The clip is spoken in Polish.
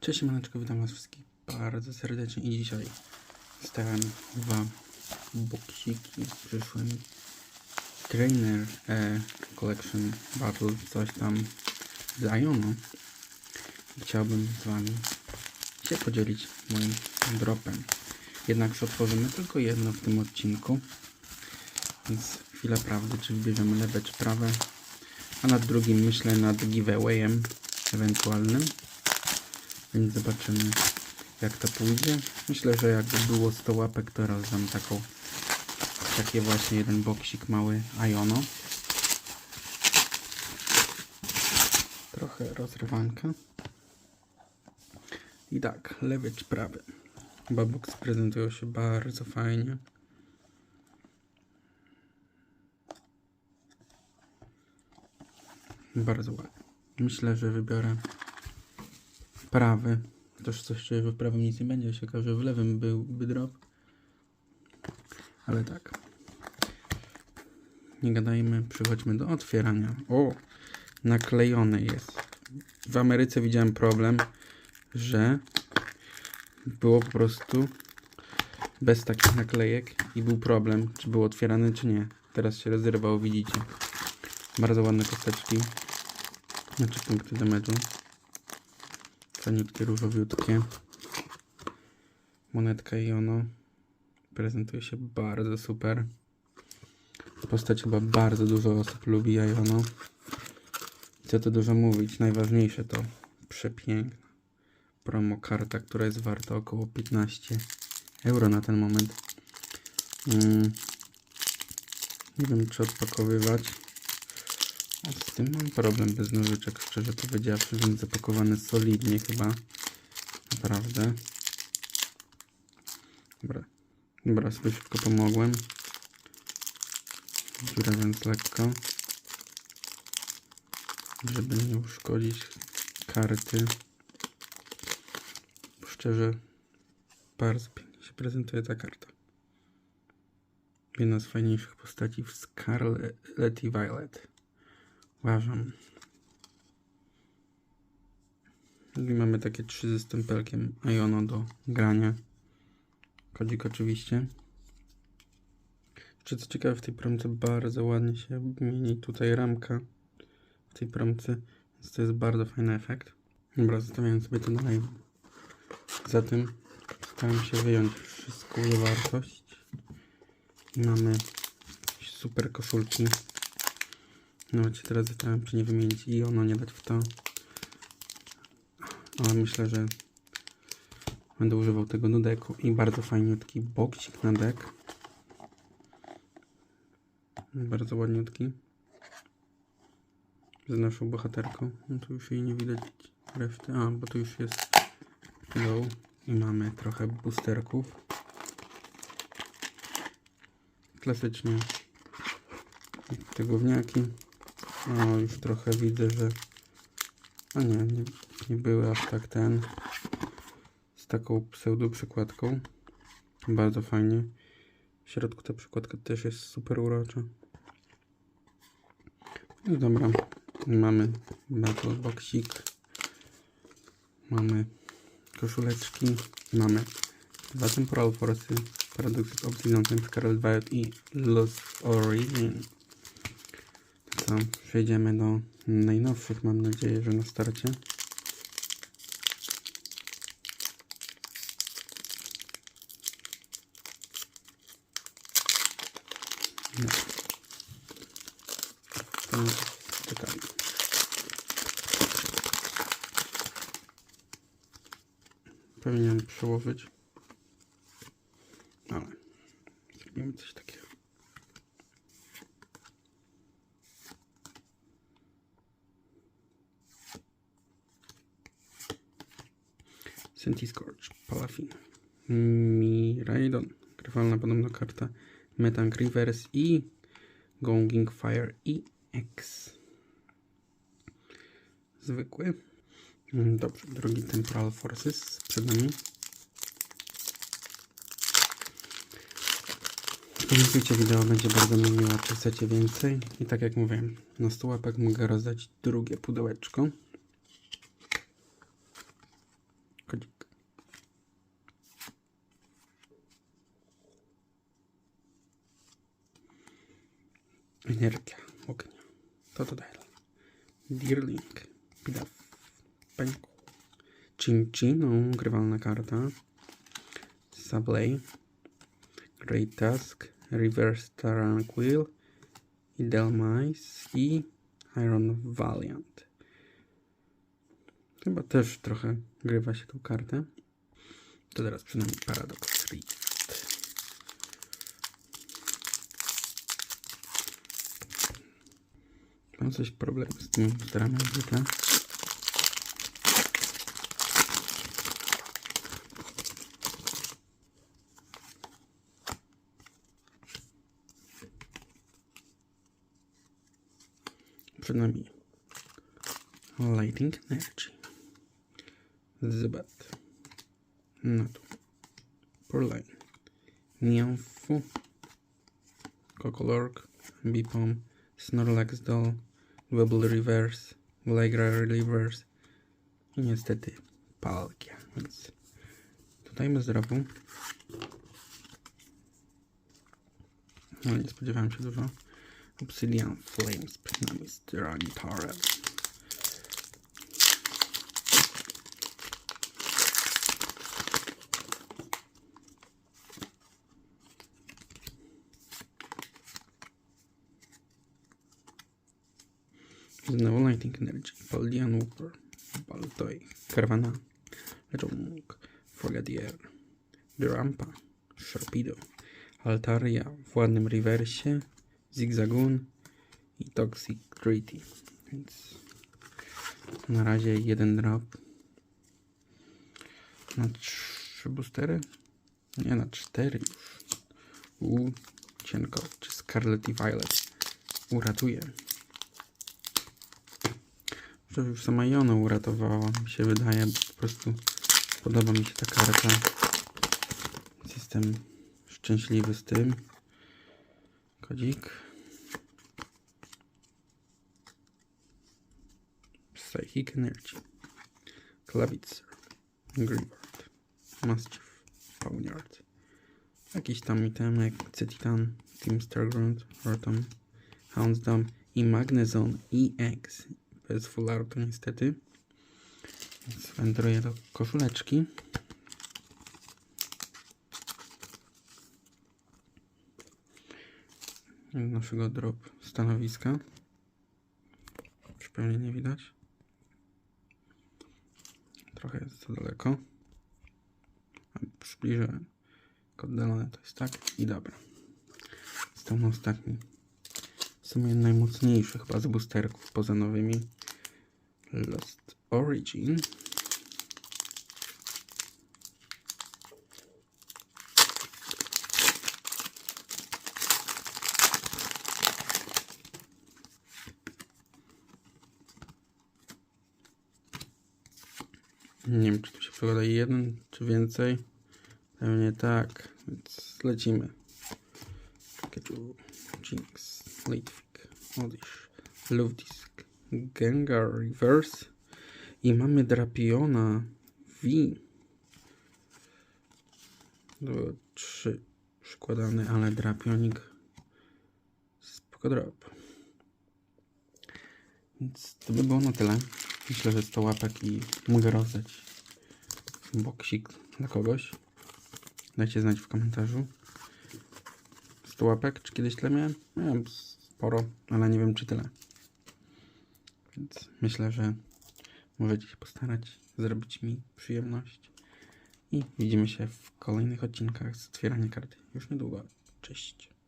Cześć maneczko, witam was wszystkich bardzo serdecznie i dzisiaj stałem dwa boksiki, przyszły mi Trainer e, Collection Battle, coś tam z chciałbym z wami się podzielić moim dropem. Jednakże otworzymy tylko jedno w tym odcinku, więc chwila prawdy, czy wybierzemy lewe czy prawe, a nad drugim myślę nad giveawayem ewentualnym. Więc zobaczymy jak to pójdzie. Myślę, że jakby było 100 łapek, to rozdam taką takie właśnie jeden boksik mały Iono. Trochę rozrywanka. I tak, lewy czy prawy. Oba boksy prezentują się bardzo fajnie. Bardzo ładnie. Myślę, że wybiorę prawy. Też coś czuję, że w prawym nic nie będzie. Się okaże, że w lewym byłby drop. Ale tak. Nie gadajmy, przechodźmy do otwierania. O! Naklejony jest. W Ameryce widziałem problem, że było po prostu bez takich naklejek i był problem, czy był otwierany, czy nie. Teraz się rozrywało, widzicie. Bardzo ładne kosteczki. Znaczy punkty damage'u. Faniutkie, różowiutkie. Monetka i ono. Prezentuje się bardzo super. Postać chyba bardzo dużo osób lubi Iono. Co tu dużo mówić, najważniejsze to przepiękna promo karta, która jest warta około 15 euro na ten moment. Mm. Nie wiem czy odpakowywać. Z tym mam problem bez nożyczek, szczerze powiedziawszy, więc zapakowany solidnie chyba. Naprawdę. Dobra. Dobra, sobie szybko pomogłem. Dziura więc lekko. Żeby nie uszkodzić karty. Szczerze, bardzo pięknie się prezentuje ta karta. Jedna z fajniejszych postaci w Scarlet i Violet. Uważam. I mamy takie trzy ze stempelkiem Iono do grania. Kodzik oczywiście. Jeszcze co ciekawe w tej promce bardzo ładnie się mieni tutaj ramka w tej promce, więc to jest bardzo fajny efekt. Dobra, zostawiam sobie to dalej. Zatem staram się wyjąć wszystką zawartość. Mamy super koszulki. Nawet się teraz zastanawiam, czy nie wymienić i ono nie dać w to. Ale myślę, że będę używał tego do deku. I bardzo fajniutki boksik na dek. Bardzo ładniutki. Z naszą bohaterką. No tu już jej nie widać reszty. A, bo tu już jest low. I mamy trochę boosterków. Klasycznie te gówniaki. O, już trochę widzę, że... A nie, nie, nie były aż tak ten. Z taką pseudo przykładką. Bardzo fajnie. W środku ta przykładka też jest super urocza. No dobra, mamy Battle Boxik. Mamy koszuleczki. Mamy dwa Temporal Force, Paradox Obsidian, Scarlet Violet i Lost Origin. To przejdziemy do najnowszych, mam nadzieję, że na starcie. No. Powinienem przełożyć. Ale zrobimy coś takiego. Sentiscorch, Palafin, Miraidon, grywalna podobno karta Metank Reverse i Gonging Fire EX. Zwykły. Mm, Dobrze, drugi Temporal Forces przed nami. Komentujcie wideo, będzie bardzo mi miło, czy chcecie więcej. I tak jak mówiłem, na 100 łapek mogę rozdać drugie pudełeczko. Kodzik. Energia ognia. To dalej. Deerling. Pidaw. Pańku. Chinchi, no, grywalna karta. Sabley. Great Task. Reverse Tranquil. I Delmice. I Iron Valiant. Chyba też trochę grywa się tą kartę. To teraz przynajmniej Paradox Rift. Mam coś problem z tymi boosterami zwykle. Przed nami Lighting Energy. Zubat. Natu. Porline. Nianfu. Cocolork. Bipom. Snorlax Doll. Webble Reverse. Allegra Reverse. I niestety Palkia. Więc tutaj bez dropu. No nie spodziewałem się dużo. Obsidian Flames. Przynajmniej z Tyranitarem. Znowu Lighting Energy, Paldian Wooper, Baltoy, Caravana, Lechonk, Frogadier, Durampa, Sharpedo, Altaria w ładnym rewersie, Zigzagoon i Toxic Treaty. Więc na razie jeden drop. Na trzy boostery? Nie, na cztery już. U, cienko. Czy Scarlet i Violet uratuje. To już sama Jona uratowała, mi się wydaje, po prostu podoba mi się ta karta. Jestem szczęśliwy z tym. Kodzik. Psychic Energy. Klawitzer. Grievard. Mastiff. Pawniard. Jakiś tam itemek. Cetitan. Team Starground. Rotom. Houndsdom. I Magnezone EX. Bez full artu niestety. Więc wędruję do koszuleczki. Naszego drop stanowiska. Już pewnie nie widać. Trochę jest za daleko. Kod Delone to jest tak i dobra. Został ostatni. W sumie najmocniejszy chyba z boosterków poza nowymi. Lost Origin. Nie wiem, czy tu się przekłada jeden, czy więcej. Pewnie tak, więc lecimy. Ketu, Jinx, Litwick, Oddish, Luvdisk, Gengar Reverse i mamy Drapiona V. Były trzy przykładane, ale Drapionik spoko drop. Więc to by było na tyle. Myślę, że 100 łapek i mogę rozdać boksik dla kogoś. Dajcie znać w komentarzu. 100 łapek, czy kiedyś tyle miałem? Miałem sporo, ale nie wiem czy tyle. Więc myślę, że możecie się postarać zrobić mi przyjemność. I widzimy się w kolejnych odcinkach z otwierania karty już niedługo. Cześć.